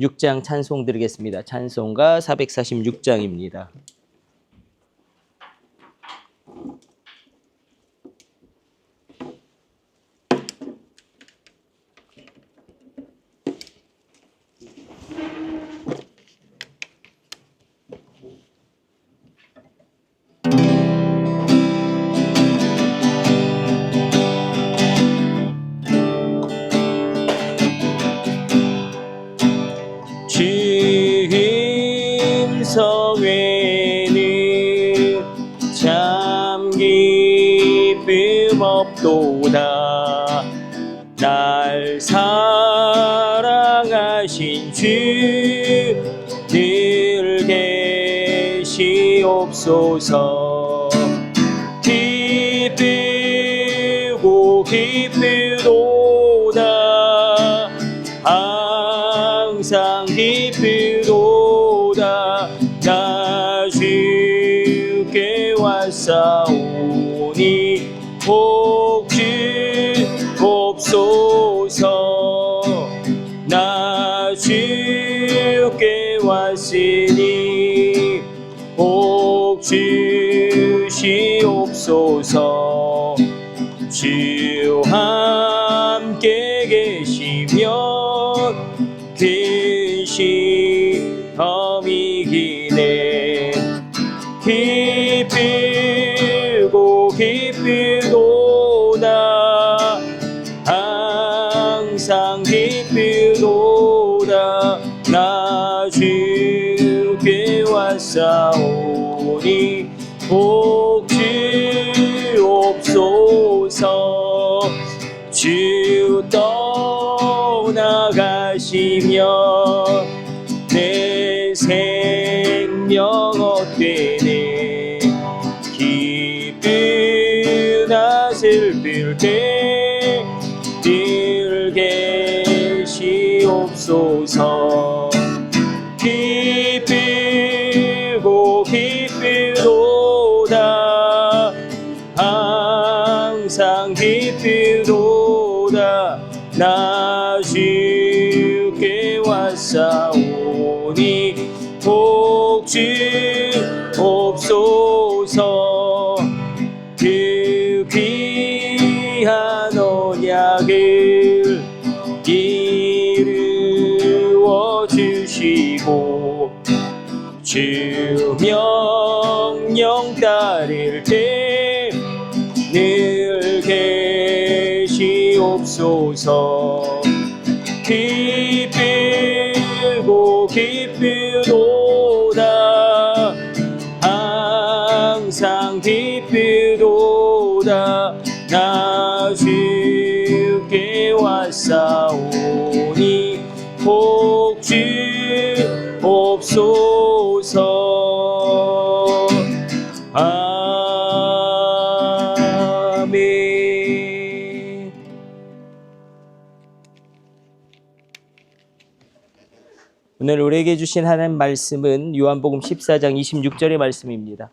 446장 찬송 드리겠습니다. 찬송가 446장입니다. 사랑하신 주늘 계시옵소서 주시옵소서. 주 함께 계시면 근심함이 기네 항상 기쁘도다. 나 주께 왔사오니 복주 옵소서. 그 귀한 언약을 이루어 주시고 주 명령 따를 때 계시옵소서. 기쁘고 기쁘도다 항상 기쁘도다 나 주께 왔사오니 복주 옵소 오늘 우리에게 주신 하나님 말씀은 요한복음 14장 26절의 말씀입니다.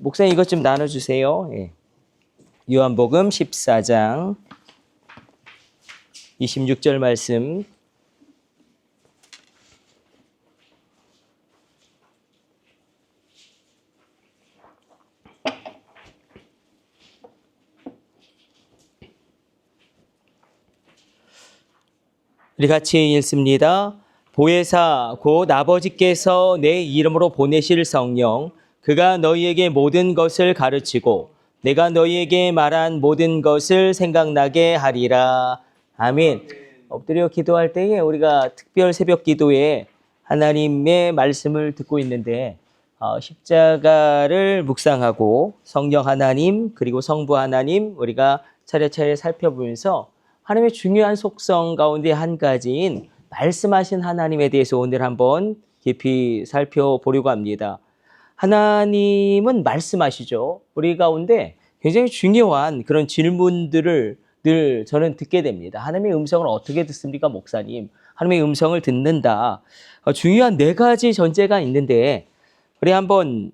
목사님 이것 좀 나눠주세요. 예. 요한복음 14장 26절 말씀 우리 같이 읽습니다. 보혜사 곧 아버지께서 내 이름으로 보내실 성령 그가 너희에게 모든 것을 가르치고 내가 너희에게 말한 모든 것을 생각나게 하리라. 아멘. 엎드려 기도할 때에 우리가 특별 새벽 기도에 하나님의 말씀을 듣고 있는데 어, 십자가를 묵상하고 성령 하나님 그리고 성부 하나님 우리가 차례차례 살펴보면서 하나님의 중요한 속성 가운데 한 가지인 말씀하신 하나님에 대해서 오늘 한번 깊이 살펴보려고 합니다. 하나님은 말씀하시죠. 우리 가운데 굉장히 중요한 그런 질문들을 늘 저는 듣게 됩니다. 하나님의 음성을 어떻게 듣습니까, 목사님? 하나님의 음성을 듣는다. 어, 중요한 네 가지 전제가 있는데 우리 한번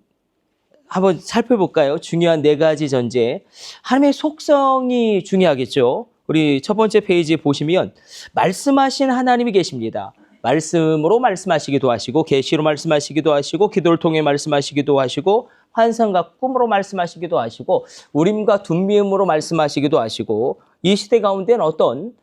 한번 살펴볼까요? 중요한 네 가지 전제. 하나님의 속성이 중요하겠죠. 우리 첫 번째 페이지 보시면 말씀하신 하나님이 계십니다. 말씀으로 말씀하시기도 하시고 계시로 말씀하시기도 하시고 기도를 통해 말씀하시기도 하시고 환상과 꿈으로 말씀하시기도 하시고 우림과 둠미음으로 말씀하시기도 하시고 이 시대 가운데는 어떤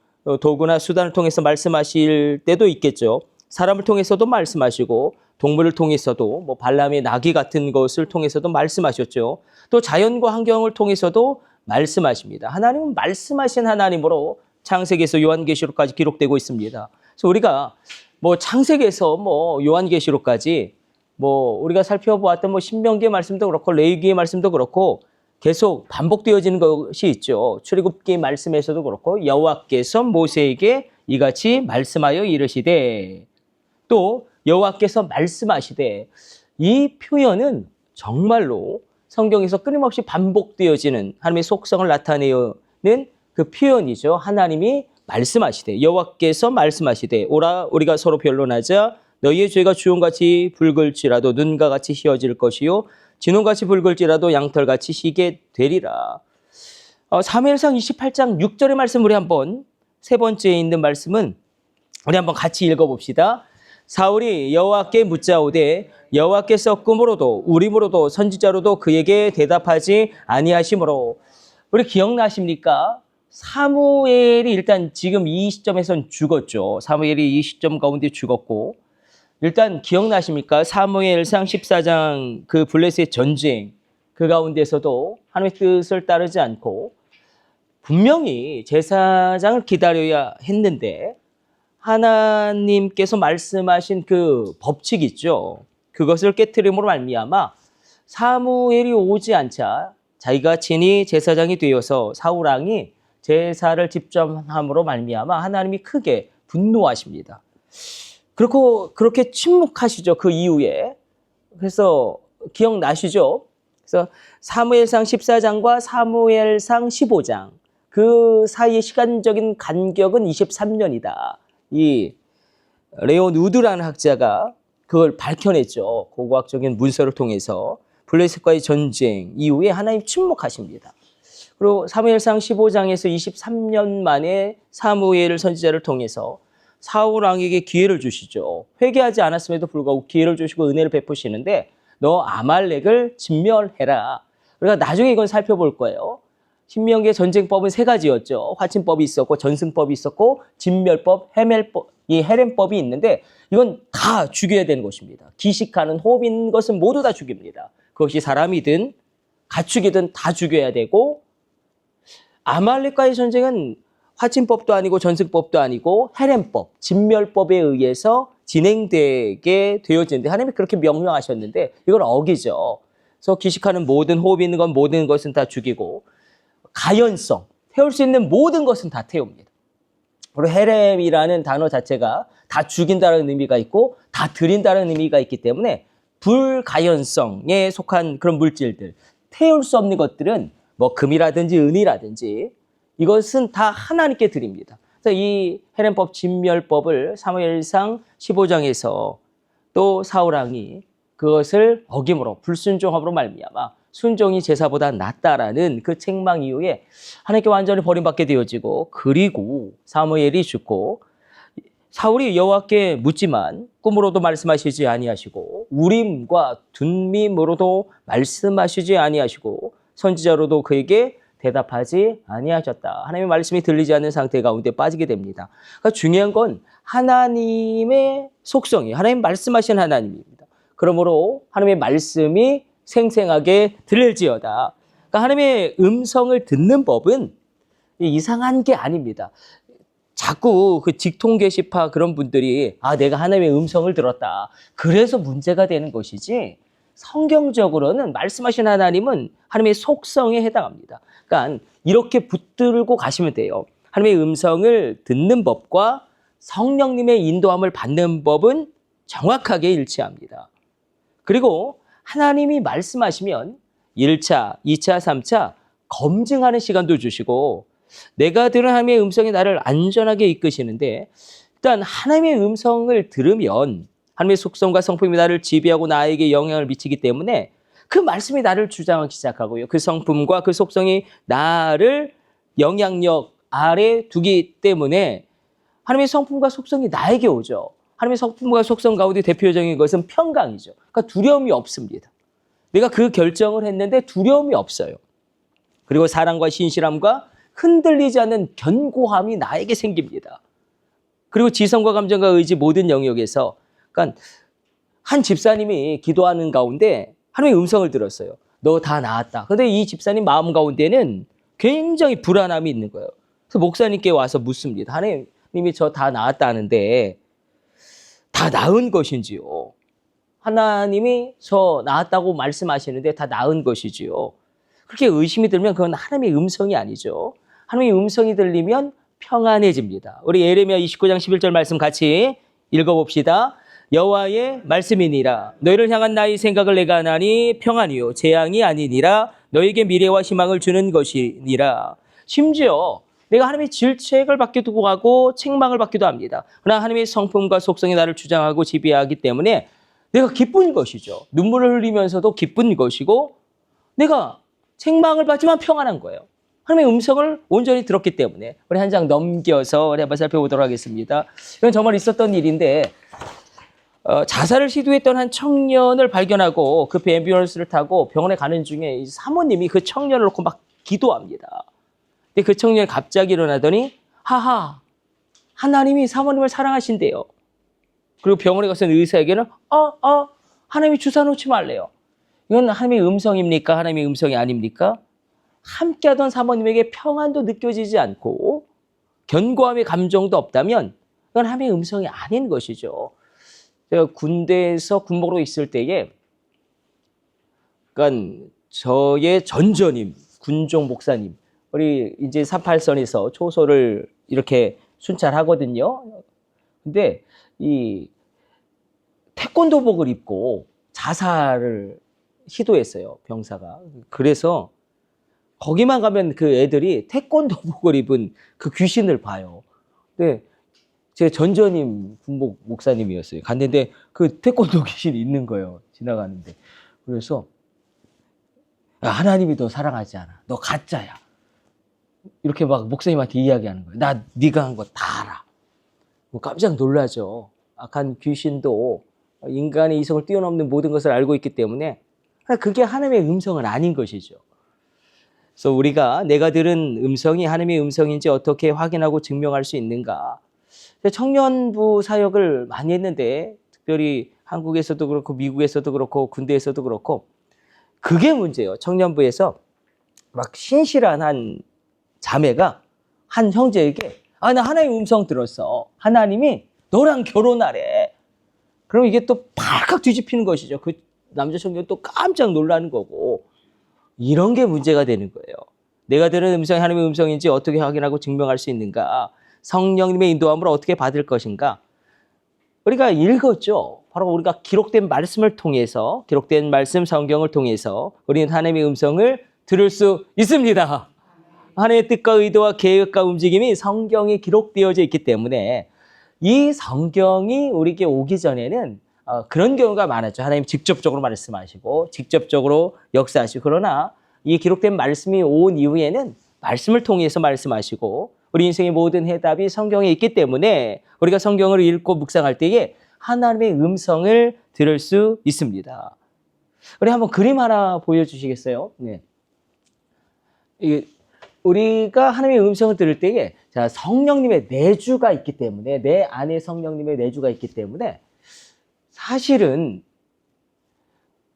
도구나 수단을 통해서 말씀하실 때도 있겠죠. 사람을 통해서도 말씀하시고 동물을 통해서도 뭐 발람의 나귀 같은 것을 통해서도 말씀하셨죠. 또 자연과 환경을 통해서도 말씀하십니다. 하나님은 말씀하신 하나님으로 창세기에서 요한계시록까지 기록되고 있습니다. 그래서 우리가 뭐 창세기에서 뭐 요한계시록까지 뭐 우리가 살펴보았던 뭐 신명기의 말씀도 그렇고 레위기의 말씀도 그렇고 계속 반복되어지는 것이 있죠. 출애굽기 말씀에서도 그렇고 여호와께서 모세에게 이같이 말씀하여 이르시되 또 여호와께서 말씀하시되 이 표현은 정말로 성경에서 끊임없이 반복되어지는 하나님의 속성을 나타내는 그 표현이죠. 하나님이 말씀하시되 여호와께서 말씀하시되 오라 우리가 서로 변론하자 너희의 죄가 주홍같이 붉을지라도 눈과 같이 희어질 것이요 진홍같이 붉을지라도 양털같이 희게 되리라. 어, 사무엘상 28장 6절의 말씀 우리 한번 세 번째에 있는 말씀은 우리 한번 같이 읽어봅시다. 사울이 여호와께 묻자오되 여호와께서 꿈으로도 우림으로도 선지자로도 그에게 대답하지 아니하심으로 우리 기억나십니까? 사무엘이 일단 지금 이 시점에선 죽었죠. 사무엘이 이 시점 가운데 죽었고 일단 기억나십니까? 사무엘상 14장 그 블레셋 전쟁 그 가운데서도 하나님의 뜻을 따르지 않고 분명히 제사장을 기다려야 했는데 하나님께서 말씀하신 그 법칙 있죠. 그것을 깨뜨림으로 말미암아 사무엘이 오지 않자 자기가 친히 제사장이 되어서 사울 왕이 제사를 집점함으로 말미암아 하나님이 크게 분노하십니다. 그렇고 그렇게 침묵하시죠. 그 이후에. 그래서 기억나시죠? 그래서 사무엘상 14장과 사무엘상 15장 그 사이의 시간적인 간격은 23년이다. 이 레온 우드라는 학자가 그걸 밝혀냈죠. 고고학적인 문서를 통해서 블레셋과의 전쟁 이후에 하나님 침묵하십니다. 그리고 사무엘상 15장에서 23년 만에 사무엘 선지자를 통해서 사울 왕에게 기회를 주시죠. 회개하지 않았음에도 불구하고 기회를 주시고 은혜를 베푸시는데 너 아말렉을 진멸해라. 우리가 나중에 이건 살펴볼 거예요. 신명기의 전쟁법은 세 가지였죠. 화친법이 있었고 전승법이 있었고 진멸법, 해멜법, 이 헤렘법이 있는데 이건 다 죽여야 되는 것입니다. 기식하는 호흡 있는 것은 모두 다 죽입니다. 그것이 사람이든 가축이든 다 죽여야 되고 아말렉과의 전쟁은 화친법도 아니고 전승법도 아니고 헤렘법, 진멸법에 의해서 진행되게 되어지는데 하나님이 그렇게 명령하셨는데 이걸 어기죠. 그래서 기식하는 모든 호흡 있는 건 모든 것은 다 죽이고 가연성, 태울 수 있는 모든 것은 다 태웁니다. 그리고 헤렘이라는 단어 자체가 다 죽인다는 의미가 있고 다 드린다는 의미가 있기 때문에 불가연성에 속한 그런 물질들, 태울 수 없는 것들은 뭐 금이라든지 은이라든지 이것은 다 하나님께 드립니다. 그래서 이 헤렘법 진멸법을 사무엘상 15장에서 또 사울왕이 그것을 어김으로 불순종함으로 말미암아 순종이 제사보다 낫다라는 그 책망 이후에 하나님께 완전히 버림받게 되어지고 그리고 사무엘이 죽고 사울이 여호와께 묻지만 꿈으로도 말씀하시지 아니하시고 우림과 둔밈으로도 말씀하시지 아니하시고 선지자로도 그에게 대답하지 아니하셨다. 하나님의 말씀이 들리지 않는 상태 가운데 빠지게 됩니다. 그러니까 중요한 건 하나님의 속성이 하나님 말씀하신 하나님입니다. 그러므로 하나님의 말씀이 생생하게 들릴지어다. 그러니까 하나님의 음성을 듣는 법은 이상한 게 아닙니다. 자꾸 그 직통 게시파 그런 분들이 아 내가 하나님의 음성을 들었다. 그래서 문제가 되는 것이지 성경적으로는 말씀하신 하나님은 하나님의 속성에 해당합니다. 그러니까 이렇게 붙들고 가시면 돼요. 하나님의 음성을 듣는 법과 성령님의 인도함을 받는 법은 정확하게 일치합니다. 그리고 하나님이 말씀하시면 1차, 2차, 3차 검증하는 시간도 주시고 내가 들은 하나님의 음성이 나를 안전하게 이끄시는데 일단 하나님의 음성을 들으면 하나님의 속성과 성품이 나를 지배하고 나에게 영향을 미치기 때문에 그 말씀이 나를 주장하기 시작하고요. 그 성품과 그 속성이 나를 영향력 아래 두기 때문에 하나님의 성품과 속성이 나에게 오죠. 하나님의 성품과 속성 가운데 대표적인 것은 평강이죠. 그러니까 두려움이 없습니다. 내가 그 결정을 했는데 두려움이 없어요. 그리고 사랑과 신실함과 흔들리지 않는 견고함이 나에게 생깁니다. 그리고 지성과 감정과 의지 모든 영역에서 그러니까 한 집사님이 기도하는 가운데 하나님의 음성을 들었어요. 너 다 나았다. 근데 이 집사님 마음 가운데는 굉장히 불안함이 있는 거예요. 그래서 목사님께 와서 묻습니다. 하나님이 저 다 나았다는데 다 나은 것인지요? 하나님이 저 나았다고 말씀하시는데 다 나은 것이지요? 그렇게 의심이 들면 그건 하나님의 음성이 아니죠. 하나님의 음성이 들리면 평안해집니다. 우리 예레미야 29장 11절 말씀 같이 읽어봅시다. 여호와의 말씀이니라 너희를 향한 나의 생각을 내가 하나니 평안이요 재앙이 아니니라 너에게 미래와 희망을 주는 것이니라 심지어 내가 하나님의 질책을 받기도 하고 책망을 받기도 합니다. 그러나 하나님의 성품과 속성이 나를 주장하고 지배하기 때문에 내가 기쁜 것이죠. 눈물을 흘리면서도 기쁜 것이고 내가 책망을 받지만 평안한 거예요. 하나님의 음성을 온전히 들었기 때문에 우리 한 장 넘겨서 우리 한번 살펴보도록 하겠습니다. 이건 정말 있었던 일인데 어, 자살을 시도했던 한 청년을 발견하고 급히 앰뷸런스를 타고 병원에 가는 중에 이 사모님이 그 청년을 놓고 막 기도합니다. 그 청년이 갑자기 일어나더니 하하 하나님이 사모님을 사랑하신대요. 그리고 병원에 가서 의사에게는 어, 어, 하나님이 주사 놓지 말래요. 이건 하나님의 음성입니까? 하나님의 음성이 아닙니까? 함께하던 사모님에게 평안도 느껴지지 않고 견고함의 감정도 없다면 그건 하나님의 음성이 아닌 것이죠. 제가 군대에서 군복으로 있을 때에 그러니까 저의 전전임 군종 목사님 우리 이제 38선에서 초소를 이렇게 순찰하거든요. 근데 이 태권도복을 입고 자살을 시도했어요. 병사가. 그래서 거기만 가면 그 애들이 태권도복을 입은 그 귀신을 봐요. 근데 제 전전임 군복 목사님이었어요. 갔는데 그 태권도 귀신이 있는 거예요. 지나가는데. 그래서 야, 하나님이 너 사랑하지 않아. 너 가짜야. 이렇게 막 목사님한테 이야기하는 거예요. 나 네가 한 거 다 알아. 뭐 깜짝 놀라죠. 악한 귀신도 인간의 이성을 뛰어넘는 모든 것을 알고 있기 때문에 그게 하나님의 음성은 아닌 것이죠. 그래서 우리가 내가 들은 음성이 하나님의 음성인지 어떻게 확인하고 증명할 수 있는가? 청년부 사역을 많이 했는데 특별히 한국에서도 그렇고 미국에서도 그렇고 군대에서도 그렇고 그게 문제예요. 청년부에서 막 신실한 한 자매가 한 형제에게 아 나 하나님 음성 들었어. 하나님이 너랑 결혼하래. 그럼 이게 또 발칵 뒤집히는 것이죠. 그 남자 청년 또 깜짝 놀라는 거고 이런 게 문제가 되는 거예요. 내가 들은 음성이 하나님의 음성인지 어떻게 확인하고 증명할 수 있는가? 성령님의 인도함을 어떻게 받을 것인가? 우리가 읽었죠. 바로 우리가 기록된 말씀을 통해서 기록된 말씀 성경을 통해서 우리는 하나님의 음성을 들을 수 있습니다. 하나님의 뜻과 의도와 계획과 움직임이 성경에 기록되어져 있기 때문에 이 성경이 우리에게 오기 전에는 어, 그런 경우가 많았죠. 하나님 직접적으로 말씀하시고 직접적으로 역사하시고 그러나 이 기록된 말씀이 온 이후에는 말씀을 통해서 말씀하시고 우리 인생의 모든 해답이 성경에 있기 때문에 우리가 성경을 읽고 묵상할 때에 하나님의 음성을 들을 수 있습니다. 우리 한번 그림 하나 보여주시겠어요? 네. 이 우리가 하나님의 음성을 들을 때에 자 성령님의 내주가 있기 때문에 내 안에 성령님의 내주가 있기 때문에 사실은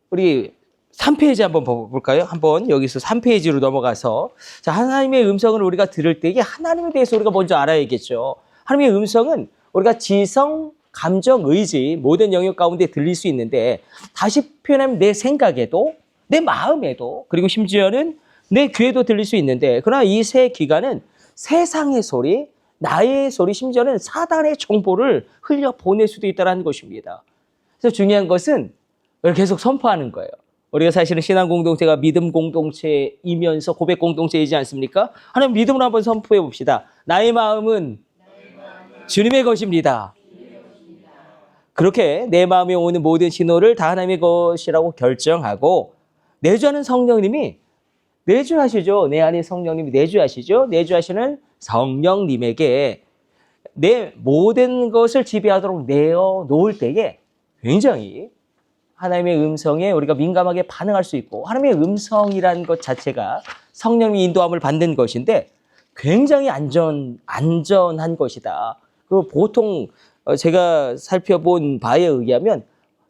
우리 3페이지 한번 볼까요? 한번 여기서 3페이지로 넘어가서 자 하나님의 음성을 우리가 들을 때에 하나님에 대해서 우리가 먼저 알아야겠죠. 하나님의 음성은 우리가 지성, 감정, 의지 모든 영역 가운데 들릴 수 있는데 다시 표현하면 내 생각에도 내 마음에도 그리고 심지어는 내 귀에도 들릴 수 있는데 그러나 이세 기관은 세상의 소리, 나의 소리, 심지어는 사단의 정보를 흘려 보낼 수도 있다는 것입니다. 그래서 중요한 것은 계속 선포하는 거예요. 우리가 사실은 신앙 공동체가 믿음 공동체이면서 고백 공동체이지 않습니까? 하나님 믿음으로 한번 선포해 봅시다. 나의 마음은 주님의 것입니다. 그렇게 내 마음에 오는 모든 신호를 다 하나님의 것이라고 결정하고 내주하는 성령님이 내주하시죠. 내 안에 성령님이 내주하시죠. 내주하시는 성령님에게 내 모든 것을 지배하도록 내어 놓을 때에 굉장히 하나님의 음성에 우리가 민감하게 반응할 수 있고 하나님의 음성이라는 것 자체가 성령의 인도함을 받는 것인데 굉장히 안전 안전한 것이다. 그 보통 어, 제가 살펴본 바에 의하면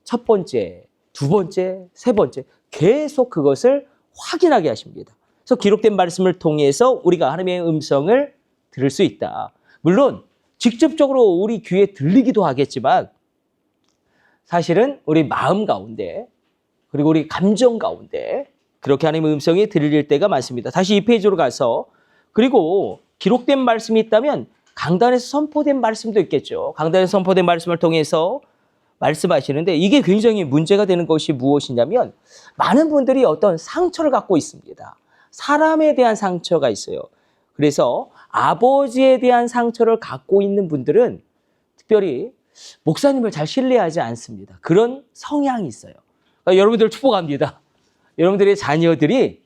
첫 번째, 두 번째, 세 번째 계속 그것을 확인하게 하십니다. 그래서 기록된 말씀을 통해서 우리가 하나님의 음성을 들을 수 있다. 물론 직접적으로 우리 귀에 들리기도 하겠지만 사실은 우리 마음 가운데 그리고 우리 감정 가운데 그렇게 하나님의 음성이 들릴 때가 많습니다. 다시 이 페이지로 가서 그리고 기록된 말씀이 있다면 강단에서 선포된 말씀도 있겠죠. 강단에서 선포된 말씀을 통해서 말씀하시는데 이게 굉장히 문제가 되는 것이 무엇이냐면 많은 분들이 어떤 상처를 갖고 있습니다. 사람에 대한 상처가 있어요. 그래서 아버지에 대한 상처를 갖고 있는 분들은 특별히 목사님을 잘 신뢰하지 않습니다. 그런 성향이 있어요. 그러니까 여러분들 축복합니다. 여러분들의 자녀들이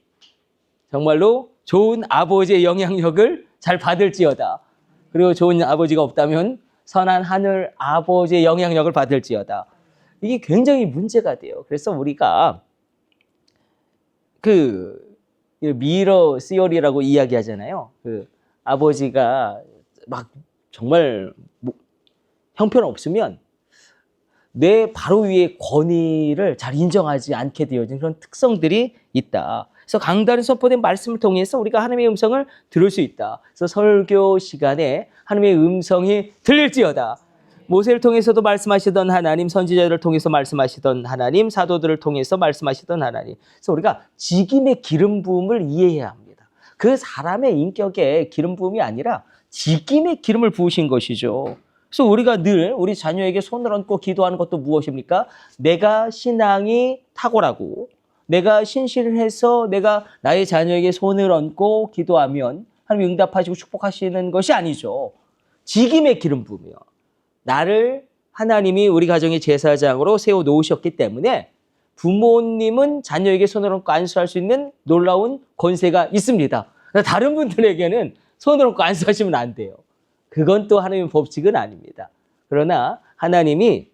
정말로 좋은 아버지의 영향력을 잘 받을지어다. 그리고 좋은 아버지가 없다면 선한 하늘 아버지의 영향력을 받을지어다. 이게 굉장히 문제가 돼요. 그래서 우리가 그 미러 시어리라고 이야기하잖아요. 그 아버지가 막 정말 뭐 형편 없으면 내 바로 위에 권위를 잘 인정하지 않게 되어진 그런 특성들이 있다. 그래서 강단에 선포된 말씀을 통해서 우리가 하나님의 음성을 들을 수 있다. 그래서 설교 시간에 하나님의 음성이 들릴지어다. 모세를 통해서도 말씀하시던 하나님, 선지자들을 통해서 말씀하시던 하나님, 사도들을 통해서 말씀하시던 하나님. 그래서 우리가 직임의 기름 부음을 이해해야 합니다. 그 사람의 인격에 기름 부음이 아니라 직임의 기름을 부으신 것이죠. 그래서 우리가 늘 우리 자녀에게 손을 얹고 기도하는 것도 무엇입니까? 내가 신앙이 탁월하고 내가 신실해서 내가 나의 자녀에게 손을 얹고 기도하면 하나님 응답하시고 축복하시는 것이 아니죠. 직임의 기름 부으며 나를 하나님이 우리 가정의 제사장으로 세워 놓으셨기 때문에 부모님은 자녀에게 손을 얹고 안수할 수 있는 놀라운 권세가 있습니다. 다른 분들에게는 손을 얹고 안수하시면 안 돼요. 그건 또 하나님의 법칙은 아닙니다. 그러나 하나님이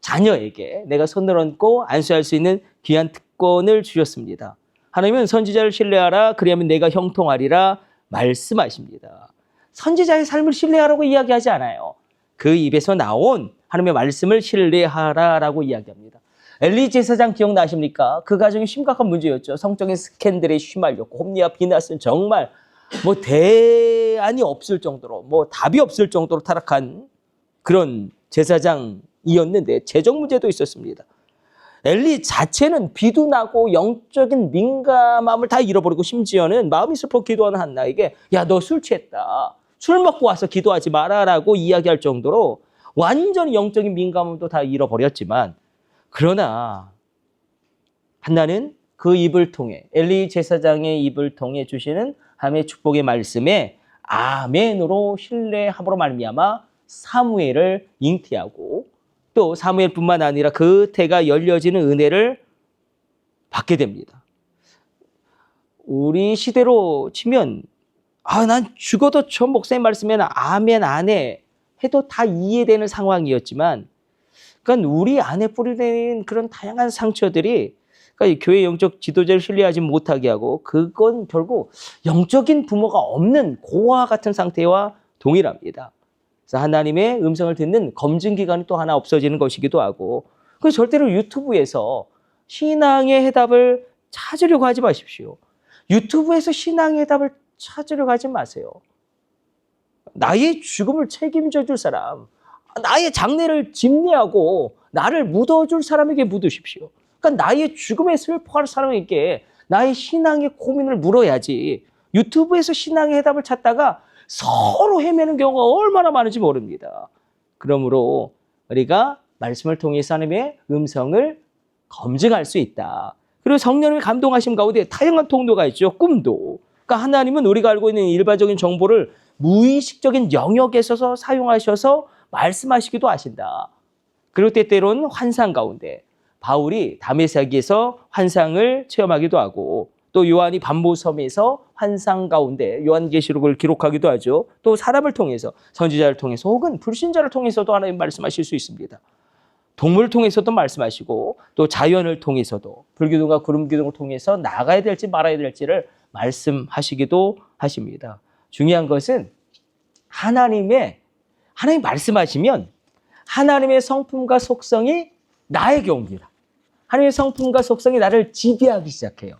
자녀에게 내가 손을 얹고 안수할 수 있는 귀한 특 권을 주셨습니다. 하나님은 선지자를 신뢰하라 그리하면 내가 형통하리라 말씀하십니다. 선지자의 삶을 신뢰하라고 이야기하지 않아요. 그 입에서 나온 하나님의 말씀을 신뢰하라라고 이야기합니다. 엘리 제사장 기억나십니까? 그 가정이 심각한 문제였죠. 성적인 스캔들에 휘말렸고 홈리와 비나스는 정말 뭐 대안이 없을 정도로 뭐 답이 없을 정도로 타락한 그런 제사장이었는데 재정 문제도 있었습니다. 엘리 자체는 비도 나고 영적인 민감함을 다 잃어버리고 심지어는 마음이 슬퍼 기도하는 한나에게 야 너 술 취했다. 술 먹고 와서 기도하지 마라라고 이야기할 정도로 완전히 영적인 민감함도 다 잃어버렸지만 그러나 한나는 그 입을 통해 엘리 제사장의 입을 통해 주시는 하나님의 축복의 말씀에 아멘으로 신뢰함으로 말미암아 사무엘을 잉태하고 또 사무엘뿐만 아니라 그 태가 열려지는 은혜를 받게 됩니다. 우리 시대로 치면 아 난 죽어도 저 목사님 말씀에는 아멘 안 해 해도 다 이해되는 상황이었지만 그러니까 우리 안에 뿌리는 그런 다양한 상처들이 그러니까 이 교회 영적 지도자를 신뢰하지 못하게 하고 그건 결국 영적인 부모가 없는 고아 같은 상태와 동일합니다. 그래서 하나님의 음성을 듣는 검증 기관이 또 하나 없어지는 것이기도 하고 그래서 절대로 유튜브에서 신앙의 해답을 찾으려고 하지 마십시오. 유튜브에서 신앙의 해답을 찾으려고 하지 마세요. 나의 죽음을 책임져 줄 사람, 나의 장례를 집례하고 나를 묻어줄 사람에게 묻으십시오. 그러니까 나의 죽음에 슬퍼할 사람에게 나의 신앙의 고민을 물어야지 유튜브에서 신앙의 해답을 찾다가 서로 헤매는 경우가 얼마나 많은지 모릅니다. 그러므로 우리가 말씀을 통해서 하나님의 음성을 검증할 수 있다. 그리고 성령님의 감동하심 가운데 다양한 통로가 있죠. 꿈도. 그러니까 하나님은 우리가 알고 있는 일반적인 정보를 무의식적인 영역에서 사용하셔서 말씀하시기도 하신다. 그리고 때때로는 환상 가운데 바울이 다메섹에서 환상을 체험하기도 하고 또 요한이 반모섬에서 환상 가운데 요한계시록을 기록하기도 하죠. 또 사람을 통해서 선지자를 통해서 혹은 불신자를 통해서도 하나님 말씀하실 수 있습니다. 동물을 통해서도 말씀하시고 또 자연을 통해서도 불기둥과 구름기둥을 통해서 나가야 될지 말아야 될지를 말씀하시기도 하십니다. 중요한 것은 하나님의 하나님 말씀하시면 하나님의 성품과 속성이 나에게 옵니다. 하나님의 성품과 속성이 나를 지배하기 시작해요.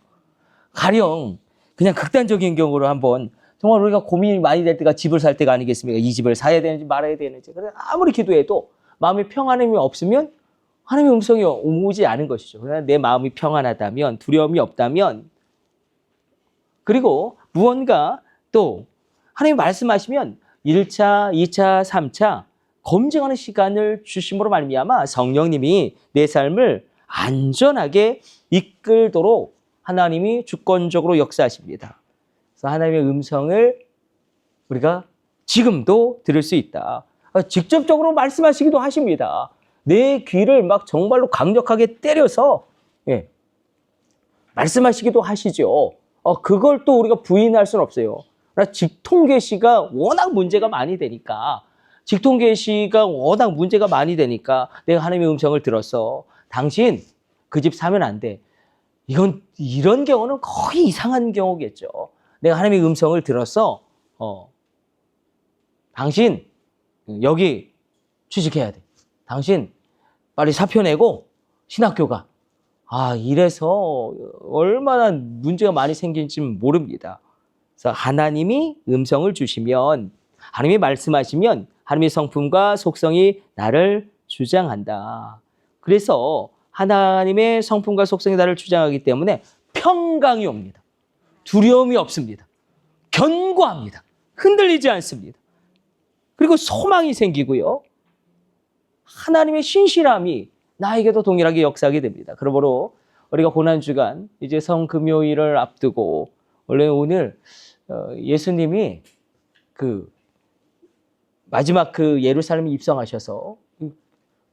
가령 그냥 극단적인 경우로 한번 정말 우리가 고민이 많이 될 때가 집을 살 때가 아니겠습니까? 이 집을 사야 되는지 말아야 되는지. 그래서 아무리 기도해도 마음에 평안함이 없으면 하나님의 음성이 오지 않은 것이죠. 그러나 내 마음이 평안하다면 두려움이 없다면 그리고 무언가 또 하나님 말씀하시면 1차, 2차, 3차 검증하는 시간을 주심으로 말미암아 성령님이 내 삶을 안전하게 이끌도록 하나님이 주권적으로 역사하십니다. 그래서 하나님의 음성을 우리가 지금도 들을 수 있다. 아, 직접적으로 말씀하시기도 하십니다. 내 귀를 막 정말로 강력하게 때려서 예, 말씀하시기도 하시죠. 어, 그걸 또 우리가 부인할 수는 없어요. 직통계시가 워낙 문제가 많이 되니까 직통계시가 워낙 문제가 많이 되니까 내가 하나님의 음성을 들었어. 당신 그 집 사면 안 돼. 이건 이런 경우는 거의 이상한 경우겠죠. 내가 하나님의 음성을 들었어. 어. 당신 여기 취직해야 돼. 당신 빨리 사표 내고 신학교 가. 아, 이래서 얼마나 문제가 많이 생길지 모릅니다. 그래서 하나님이 음성을 주시면 하나님이 말씀하시면 하나님의 성품과 속성이 나를 주장한다. 그래서 하나님의 성품과 속성이 나를 주장하기 때문에 평강이 옵니다. 두려움이 없습니다. 견고합니다. 흔들리지 않습니다. 그리고 소망이 생기고요. 하나님의 신실함이 나에게도 동일하게 역사하게 됩니다. 그러므로 우리가 고난 주간 이제 성 금요일을 앞두고 원래 오늘 어, 예수님이 그 마지막 그 예루살렘에 입성하셔서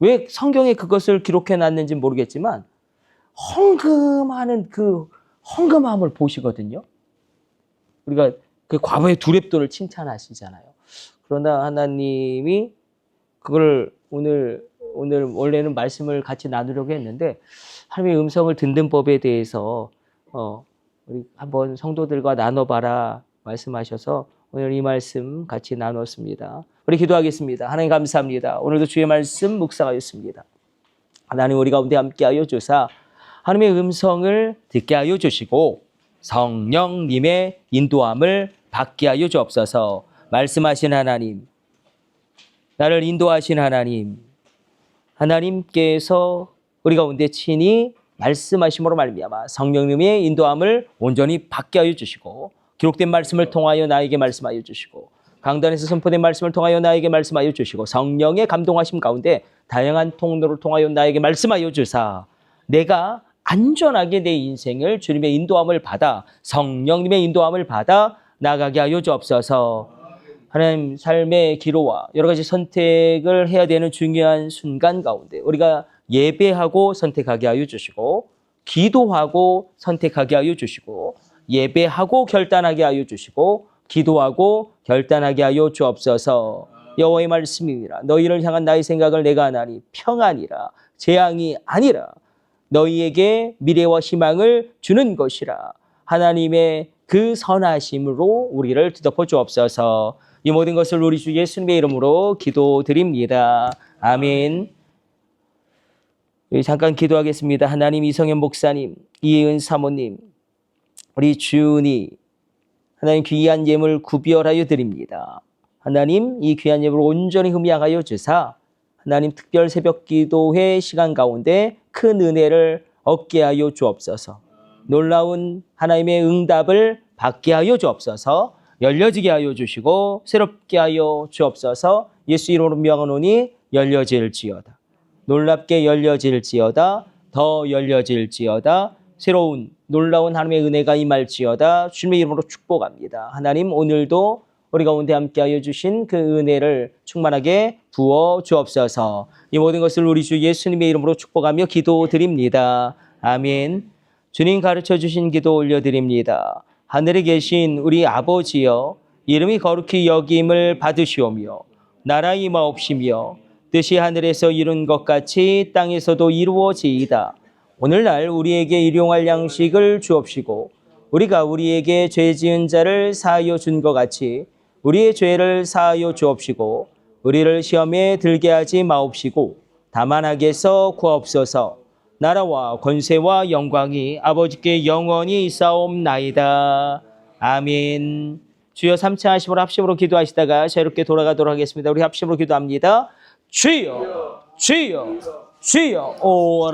왜 성경에 그것을 기록해 놨는지 모르겠지만 헌금하는 그 헌금함을 보시거든요. 우리가 그 과거의 두렵도를 칭찬하시잖아요. 그러나 하나님이 그걸 오늘 오늘 원래는 말씀을 같이 나누려고 했는데 하나님의 음성을 듣는 법에 대해서 어 우리 한번 성도들과 나눠봐라 말씀하셔서 오늘 이 말씀 같이 나눴습니다. 우리 기도하겠습니다. 하나님 감사합니다. 오늘도 주의 말씀 묵상하였습니다. 하나님 우리 가운데 함께하여 주사 하나님의 음성을 듣게 하여 주시고 성령님의 인도함을 받게 하여 주옵소서. 말씀하신 하나님, 나를 인도하신 하나님, 하나님께서 우리 가운데 친히 말씀하심으로 말미암아 성령님의 인도함을 온전히 받게 하여 주시고 기록된 말씀을 통하여 나에게 말씀하여 주시고 강단에서 선포된 말씀을 통하여 나에게 말씀하여 주시고 성령의 감동하심 가운데 다양한 통로를 통하여 나에게 말씀하여 주사 내가 안전하게 내 인생을 주님의 인도함을 받아 성령님의 인도함을 받아 나가게 하여 주옵소서. 하나님 삶의 기로와 여러 가지 선택을 해야 되는 중요한 순간 가운데 우리가 예배하고 선택하게 하여 주시고 기도하고 선택하게 하여 주시고 예배하고 결단하게 하여 주시고 기도하고 결단하게 하여 주옵소서. 여호와의 말씀이니라 너희를 향한 나의 생각을 내가 하나니 평안이라 재앙이 아니라 너희에게 미래와 희망을 주는 것이라. 하나님의 그 선하심으로 우리를 뒤덮어 주옵소서. 이 모든 것을 우리 주 예수님의 이름으로 기도드립니다. 아멘. 우리 잠깐 기도하겠습니다. 하나님 이성현 목사님, 이혜은 사모님, 우리 주은이 하나님 귀한 예물 구별하여 드립니다. 하나님 이 귀한 예물을 온전히 흠양하여 주사 하나님 특별 새벽 기도회 시간 가운데 큰 은혜를 얻게 하여 주옵소서. 놀라운 하나님의 응답을 받게 하여 주옵소서. 열려지게 하여 주시고 새롭게 하여 주옵소서. 예수 이름으로 명하노니 열려질지어다. 놀랍게 열려질지어다. 더 열려질지어다. 새로운 놀라운 하나님의 은혜가 임할지어다. 주님의 이름으로 축복합니다. 하나님 오늘도 우리 가운데 함께하여 주신 그 은혜를 충만하게 부어 주옵소서. 이 모든 것을 우리 주 예수님의 이름으로 축복하며 기도드립니다. 아멘. 주님 가르쳐 주신 기도 올려드립니다. 하늘에 계신 우리 아버지여 이름이 거룩히 여김을 받으시오며 나라 임하옵시며 뜻이 하늘에서 이룬 것 같이 땅에서도 이루어지이다. 오늘날 우리에게 일용할 양식을 주옵시고 우리가 우리에게 죄 지은 자를 사하여 준 것 같이 우리의 죄를 사하여 주옵시고 우리를 시험에 들게 하지 마옵시고 다만 악에서 구하옵소서 나라와 권세와 영광이 아버지께 영원히 있사옵나이다. 아멘. 주여 3차 하심으로 합심으로 기도하시다가 자유롭게 돌아가도록 하겠습니다. 우리 합심으로 기도합니다. 주여, 주여, 주여. 오.